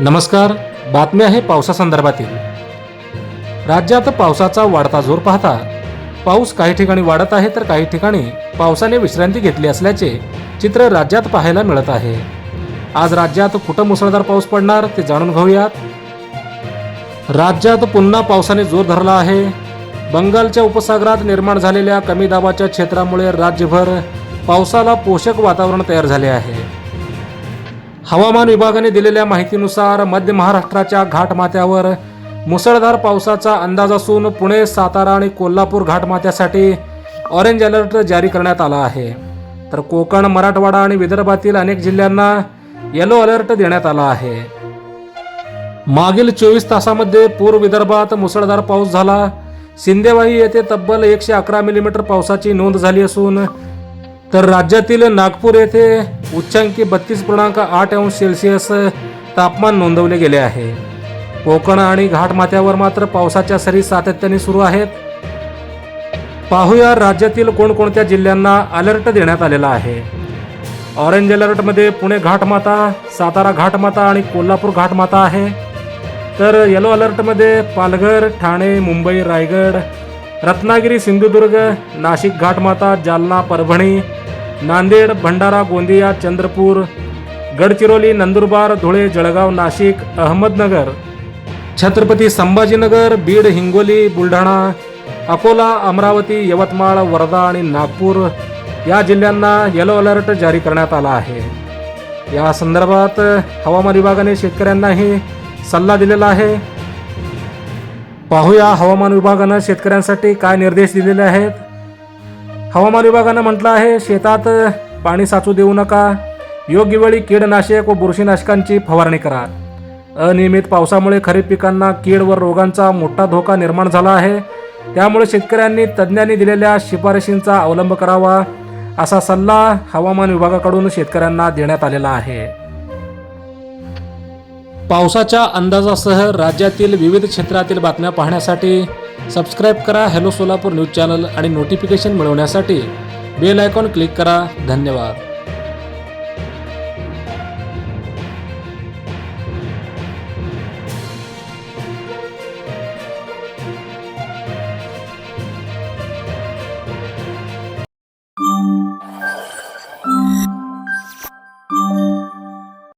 नमस्कार बातमी आहे पावसासंदर्भातील राज्यात पावसाचा वाढता जोर पाहता पाऊस काही ठिकाणी वाढत आहे तर काही ठिकाणी पावसाने विश्रांती घेतली असल्याचे चित्र राज्यात पाहायला मिळत आहे. आज राज्यात कुठं मुसळधार पाऊस पडणार ते जाणून घेऊयात. राज्यात पुन्हा पावसाने जोर धरला आहे. बंगालच्या उपसागरात निर्माण झालेल्या कमी दाबाच्या क्षेत्रामुळे राज्यभर पावसाला पोषक वातावरण तयार झाले आहे. हवामान विभागाने दिलेल्या माहितीनुसार मध्य महाराष्ट्राच्या घाटमाथ्यावर मुसळधार पावसाचा अंदाज असून पुणे सातारा आणि कोल्हापूर घाटमाथ्यासाठी ऑरेंज अलर्ट जारी करण्यात आला आहे. तर कोकण मराठवाडा आणि विदर्भातील अनेक जिल्ह्यांना येलो अलर्ट देण्यात आला आहे. मागील चोवीस तासामध्ये पूर्व विदर्भात मुसळधार पाऊस झाला. सिंदेवाही येथे तब्बल एकशे अकरा मिलीमीटर पावसाची नोंद झाली असून तर राज्यातील नागपूर येथे उच्चांकी बत्तीस पूर्णांक आठ अंश सेल्सिअस तापमान नोंदवले गेले आहे. कोकण आणि घाटमाथ्यावर मात्र पावसाच्या सरी सातत्याने सुरू आहेत. पाहूया राज्यातील कोणकोणत्या जिल्ह्यांना अलर्ट देण्यात आलेला आहे. ऑरेंज अलर्टमध्ये पुणे घाटमाता सातारा घाटमाता आणि कोल्हापूर घाटमाता आहे. तर येलो अलर्टमध्ये पालघर ठाणे मुंबई रायगड रत्नागिरी सिंधुदुर्ग नाशिक घाटमाता जालना परभणी नांदेड भंडारा गोंदिया चंद्रपूर गडचिरोली नंदुरबार धुळे जळगाव नाशिक अहमदनगर छत्रपती संभाजीनगर बीड हिंगोली बुलढाणा अकोला अमरावती यवतमाळ वर्धा आणि नागपूर या जिल्ह्यांना येलो अलर्ट जारी करण्यात आला आहे. या संदर्भात हवामान विभागाने शेतकऱ्यांनाही सल्ला दिलेला आहे. पाहूया हवामान विभागानं शेतकऱ्यांसाठी काय निर्देश दिलेले आहेत. हवामान विभागानं म्हटलं आहे शेतात पाणी साचू देऊ नका. योग्य वेळी कीडनाशक व बुरशीनाशकांची फवारणी करा. अनियमित पावसामुळे खरीप पिकांना कीड व रोगांचा मोठा धोका निर्माण झाला आहे. त्यामुळे शेतकऱ्यांनी तज्ज्ञांनी दिलेल्या शिफारशींचा अवलंब करावा असा सल्ला हवामान विभागाकडून शेतकऱ्यांना देण्यात आलेला आहे. पावसाच्या अंदाजासह राज्यातील विविध क्षेत्रातील बातम्या पाहण्यासाठी सबस्क्राईब करा हॅलो सोलापूर न्यूज चॅनल आणि नोटिफिकेशन मिळवण्यासाठी बेल आयकॉन क्लिक करा. धन्यवाद.